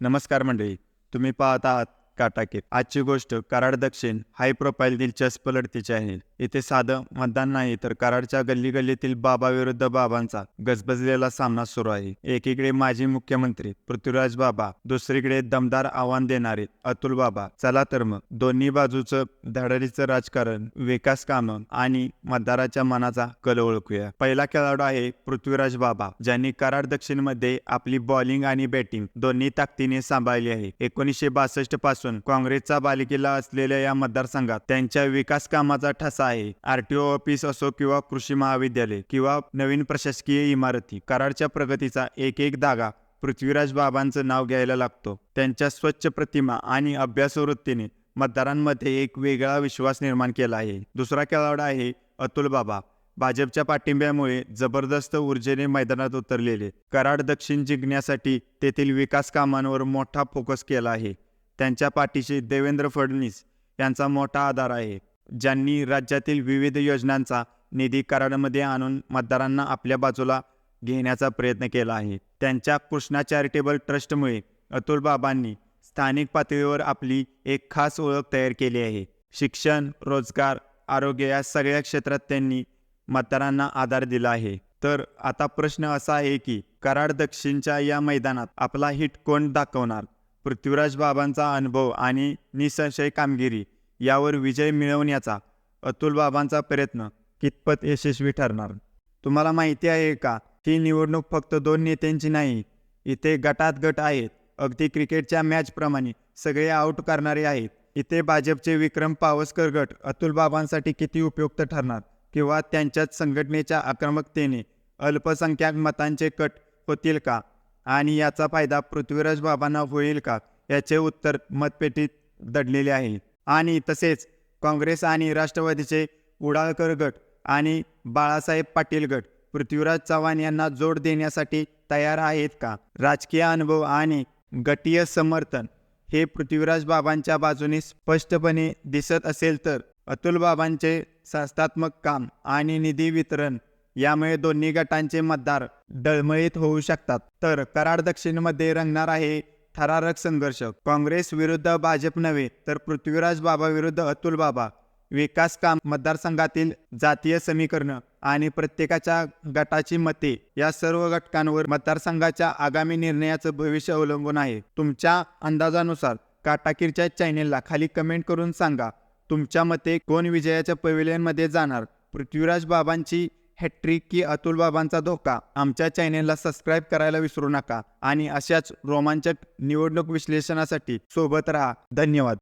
नमस्कार मंडळी तुम्ही पाहत आहात काटाकीर आजची गोष्ट कराड दक्षिण हाय प्रोफाईल दिलचस्प लढतीची आहे. इथे साधं मतदान नाही तर कराडच्या गल्ली गल्लीतील बाबा विरुद्ध बाबांचा गजबजलेला सामना सुरू आहे. एकीकडे माजी मुख्यमंत्री पृथ्वीराज बाबा दुसरीकडे दमदार आव्हान देणारे अतुल बाबा. चला तर मग दोन्ही बाजूचं धडाडीचं राजकारण विकास कामं आणि मतदाराच्या मनाचा कल ओळखूया. पहिला खेळाडू आहे पृथ्वीराज बाबा ज्यांनी कराड दक्षिणमध्ये आपली बॉलिंग आणि बॅटिंग दोन्ही ताकदीने सांभाळली आहे. एकोणीसशे बासष्टपासून काँग्रेसचा बालिकेला असलेल्या या मतदारसंघात त्यांच्या विकास कामाचा ठसा आहे. आरटीओ ऑफिस असो किंवा कृषी महाविद्यालय किंवा नवीन प्रशासकीय इमारती कराडच्या प्रगतीचा एक एक धागा पृथ्वीराज बाबांचं नाव घ्यायला लागतो. त्यांच्या स्वच्छ प्रतिमा आणि अभ्यासवृत्तीने मतदारांमध्ये एक वेगळा विश्वास निर्माण केला आहे. दुसरा खेळाडू आहे अतुल बाबा. भाजपच्या पाठिंब्यामुळे जबरदस्त ऊर्जेने मैदानात उतरलेले कराड दक्षिण जिंकण्यासाठी तेथील विकास कामांवर मोठा फोकस केला आहे. त्यांच्या पाठीशी देवेंद्र फडणवीस यांचा मोठा आधार आहे ज्यांनी राज्यातील विविध योजनांचा निधी कराडमध्ये आणून मतदारांना आपल्या बाजूला घेण्याचा प्रयत्न केला आहे. त्यांच्या कृष्णा चॅरिटेबल ट्रस्टमुळे अतुल बाबांनी स्थानिक पातळीवर आपली एक खास ओळख तयार केली आहे. शिक्षण रोजगार आरोग्य या सगळ्या क्षेत्रात त्यांनी मतदारांना आधार दिला आहे. तर आता प्रश्न असा आहे की कराड दक्षिणच्या या मैदानात आपला हिट कोण दाखवणार? पृथ्वीराज बाबांचा अनुभव आणि निसंशय कामगिरी यावर विजय मिळवण्याचा अतुल बाबांचा प्रयत्न कितपत यशस्वी ठरणार? तुम्हाला माहिती आहे का? ही निवडणूक फक्त दोन नेत्यांची नाही इथे गटात गट आहेत. अगदी क्रिकेटच्या मॅचप्रमाणे सगळे आऊट करणारे आहेत. इथे भाजपचे विक्रम पावसकर गट अतुल बाबांसाठी किती उपयुक्त ठरणार? किंवा त्यांच्याच संघटनेच्या आक्रमकतेने अल्पसंख्याक मतांचे कट होतील का? आणि याचा फायदा पृथ्वीराज बाबांना होईल का? याचे उत्तर मतपेटीत दडलेले आहे. आणि तसेच काँग्रेस आणि राष्ट्रवादीचे उडाळकर गट आणि बाळासाहेब पाटील गट पृथ्वीराज चव्हाण यांना जोड देण्यासाठी तयार आहेत का? राजकीय अनुभव आणि गटीय समर्थन हे पृथ्वीराज बाबांच्या बाजूने स्पष्टपणे दिसत असेल तर अतुल बाबांचे संस्थात्मक काम आणि निधी वितरण यामुळे दोन्ही गटांचे मतदार डळमळीत होऊ शकतात. तर कराड दक्षिणमध्ये रंगणार आहे थरारक संघर्ष. काँग्रेस विरुद्ध भाजप नव्हे तर पृथ्वीराज बाबा विरुद्ध अतुल बाबा. विकास काम मतदारसंघातील जातीय समीकरण आणि प्रत्येकाच्या गटाची मते या सर्व घटकांवर मतदारसंघाच्या आगामी निर्णयाचं भविष्य अवलंबून आहे. तुमच्या अंदाजानुसार काटाकीरच्या चॅनेलला खाली कमेंट करून सांगा तुमच्या मते कोण विजयाच्या पवेलियनमध्ये जाणार? पृथ्वीराज बाबांची हॅट्रिक की अतुल बाबांचा धोका आमच्या चॅनेलला सबस्क्राईब करायला विसरू नका. आणि अशाच रोमांचक निवडणूक विश्लेषणासाठी सोबत राहा. धन्यवाद.